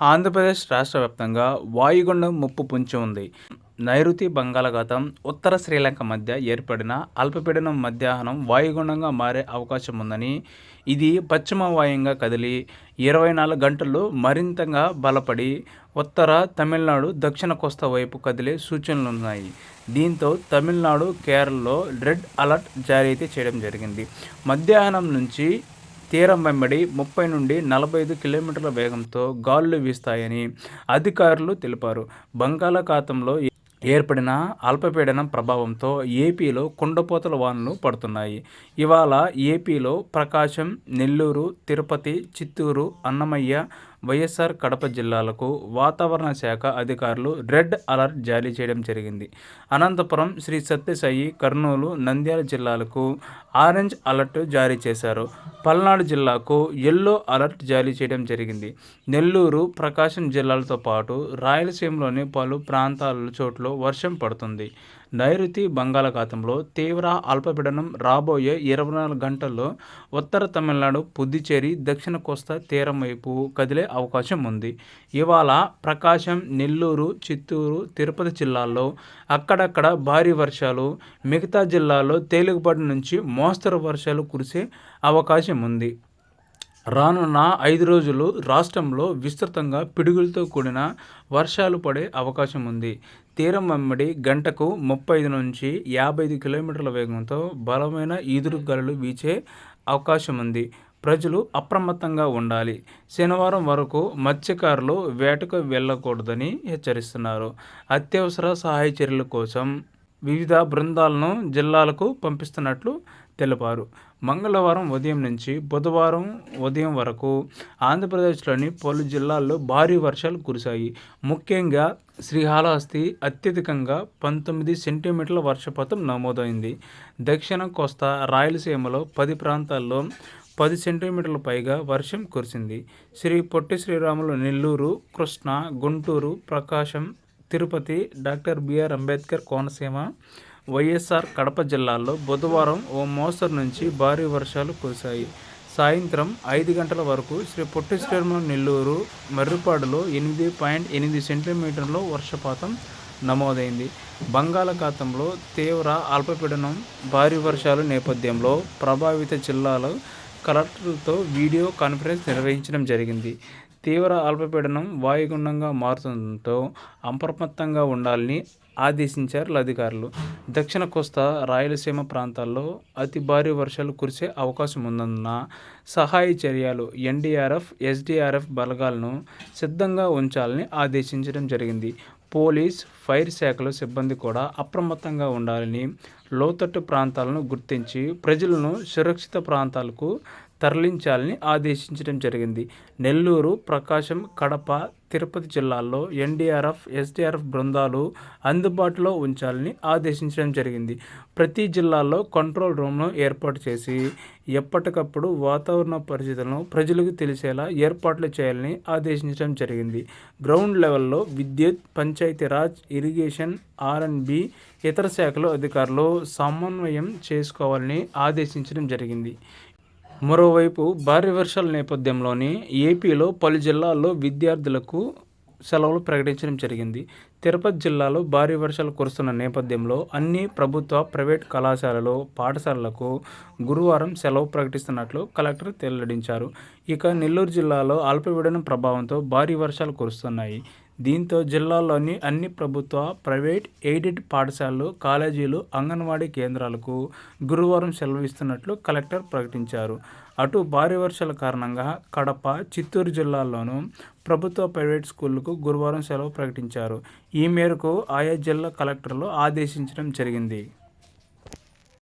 ఆంధ్రప్రదేశ్ రాష్ట్ర వ్యాప్తంగా వాయుగుండం ముప్పు పుంచి ఉంది. నైరుతి బంగాళాఖాతం ఉత్తర శ్రీలంక మధ్య ఏర్పడిన అల్పపీడనం మధ్యాహ్నం వాయుగుండంగా మారే అవకాశం ఉందని ఇది పశ్చిమ వాయుంగా కదిలి ఇరవై నాలుగు గంటల్లో మరింతగా బలపడి ఉత్తర తమిళనాడు దక్షిణ కోస్తా వైపు కదిలే సూచనలు ఉన్నాయి. దీంతో తమిళనాడు కేరళలో రెడ్ అలర్ట్ జారీ అయితే చేయడం జరిగింది. మధ్యాహ్నం నుంచి తీరం వెంబడి ముప్పై నుండి నలభై ఐదు కిలోమీటర్ల వేగంతో గాలులు వీస్తాయని అధికారులు తెలిపారు. బంగాళాఖాతంలో ఏర్పడిన అల్పపీడనం ప్రభావంతో ఏపీలో కుండపోతల వానలు పడుతున్నాయి. ఇవాళ ఏపీలో ప్రకాశం నెల్లూరు తిరుపతి చిత్తూరు అన్నమయ్య వైఎస్ఆర్ కడప జిల్లాలకు వాతావరణ శాఖ అధికారులు రెడ్ అలర్ట్ జారీ చేయడం జరిగింది. అనంతపురం శ్రీ సత్యసాయి కర్నూలు నంద్యాల జిల్లాలకు ఆరెంజ్ అలర్ట్ జారీ చేశారు. పల్నాడు జిల్లాకు ఎల్లో అలర్ట్ జారీ చేయడం జరిగింది. నెల్లూరు ప్రకాశం జిల్లాలతో పాటు రాయలసీమలోని పలు ప్రాంతాల చోట్ల వర్షం పడుతుంది. నైరుతి బంగాళాఖాతంలో తీవ్ర అల్పపీడనం రాబోయే ఇరవై నాలుగు గంటల్లో ఉత్తర తమిళనాడు పుదుచ్చేరి దక్షిణ కోస్తా తీరం వైపు కదిలే అవకాశం ఉంది. ఇవాళ ప్రకాశం నెల్లూరు చిత్తూరు తిరుపతి జిల్లాల్లో అక్కడక్కడ భారీ వర్షాలు మిగతా జిల్లాల్లో తేలికపాటి నుంచి మోస్తరు వర్షాలు కురిసే అవకాశం ఉంది. రానున్న ఐదు రోజులు రాష్ట్రంలో విస్తృతంగా పిడుగులతో కూడిన వర్షాలు పడే అవకాశం ఉంది. తీరం వెంబడి గంటకు ముప్పై ఐదు నుంచి యాభై ఐదు కిలోమీటర్ల వేగంతో బలమైన ఈదురు గాలులు వీచే అవకాశం ఉంది. ప్రజలు అప్రమత్తంగా ఉండాలి. శనివారం వరకు మత్స్యకారులు వేటకు వెళ్ళకూడదని హెచ్చరిస్తున్నారు. అత్యవసర సహాయ చర్యల కోసం వివిధ బృందాలను జిల్లాలకు పంపిస్తున్నట్లు తెలిపారు. మంగళవారం ఉదయం నుంచి బుధవారం ఉదయం వరకు ఆంధ్రప్రదేశ్లోని పలు జిల్లాల్లో భారీ వర్షాలు కురిశాయి. ముఖ్యంగా శ్రీహాళహస్తి అత్యధికంగా పంతొమ్మిది సెంటీమీటర్ల వర్షపాతం నమోదైంది. దక్షిణ కోస్తా రాయలసీమలో పది ప్రాంతాల్లో పది సెంటీమీటర్ల పైగా వర్షం కురిసింది. Sri Potti Sriramulu Nellore Krishna Guntur Prakasam Tirupati doctor BR Ambedkar Konaseema YSR Kadapa జిల్లాల్లో బుధవారం ఓ మోస్తరు నుంచి భారీ వర్షాలు కురిశాయి. సాయంత్రం ఐదు గంటల వరకు శ్రీ పొట్టి శ్రీరాములు నెల్లూరు మర్రిపాడులో ఎనిమిది పాయింట్ ఎనిమిది సెంటీమీటర్ల వర్షపాతం నమోదైంది. బంగాళాఖాతంలో తీవ్ర అల్పపీడనం భారీ వర్షాల నేపథ్యంలో ప్రభావిత జిల్లాల కలెక్టర్లతో వీడియో కాన్ఫరెన్స్ నిర్వహించడం జరిగింది. తీవ్ర అల్పపీడనం వాయుగుండంగా మారుతుండటంతో అప్రమత్తంగా ఉండాలని ఆదేశించారు అధికారులు. దక్షిణ కోస్తా రాయలసీమ ప్రాంతాల్లో అతి భారీ వర్షాలు కురిసే అవకాశం ఉన్నందున సహాయ చర్యలు ఎన్డీఆర్ఎఫ్ ఎస్డీఆర్ఎఫ్ బలగాలను సిద్ధంగా ఉంచాలని ఆదేశించడం జరిగింది. పోలీస్ ఫైర్ శాఖల సిబ్బంది కూడా అప్రమత్తంగా ఉండాలని లోతట్టు ప్రాంతాలను గుర్తించి ప్రజలను సురక్షిత ప్రాంతాలకు తరలించాలని ఆదేశించడం జరిగింది. నెల్లూరు ప్రకాశం కడప తిరుపతి జిల్లాల్లో ఎన్డీఆర్ఎఫ్ ఎస్డీఆర్ఎఫ్ బృందాలు అందుబాటులో ఉంచాలని ఆదేశించడం జరిగింది. ప్రతి జిల్లాలో కంట్రోల్ రూమ్ను ఏర్పాటు చేసి ఎప్పటికప్పుడు వాతావరణ పరిస్థితులను ప్రజలకు తెలిసేలా ఏర్పాట్లు చేయాలని ఆదేశించడం జరిగింది. గ్రౌండ్ లెవెల్లో విద్యుత్ పంచాయతీరాజ్ ఇరిగేషన్ ఆర్ఎన్బి ఇతర శాఖల అధికారులు సమన్వయం చేసుకోవాలని ఆదేశించడం జరిగింది. మరోవైపు భారీ వర్షాల నేపథ్యంలోనే ఏపీలో పలు జిల్లాల్లో విద్యార్థులకు సెలవులు ప్రకటించడం జరిగింది. తిరుపతి జిల్లాలో భారీ వర్షాలు కురుస్తున్న నేపథ్యంలో అన్ని ప్రభుత్వ ప్రైవేట్ కళాశాలలు పాఠశాలలకు గురువారం సెలవు ప్రకటిస్తున్నట్లు కలెక్టర్ వెల్లడించారు. ఇక నెల్లూరు జిల్లాలో అల్పపీడనం ప్రభావంతో భారీ వర్షాలు కురుస్తున్నాయి. దీంతో జిల్లాలోని అన్ని ప్రభుత్వ ప్రైవేట్ ఎయిడెడ్ పాఠశాలలు కాలేజీలు అంగన్వాడీ కేంద్రాలకు గురువారం సెలవు ఇస్తున్నట్లు కలెక్టర్ ప్రకటించారు. అటు భారీ వర్షాల కారణంగా కడప చిత్తూరు జిల్లాల్లోనూ ప్రభుత్వ ప్రైవేట్ స్కూళ్ళకు గురువారం సెలవు ప్రకటించారు. ఈ మేరకు ఆయా జిల్లా కలెక్టర్లు ఆదేశించడం జరిగింది.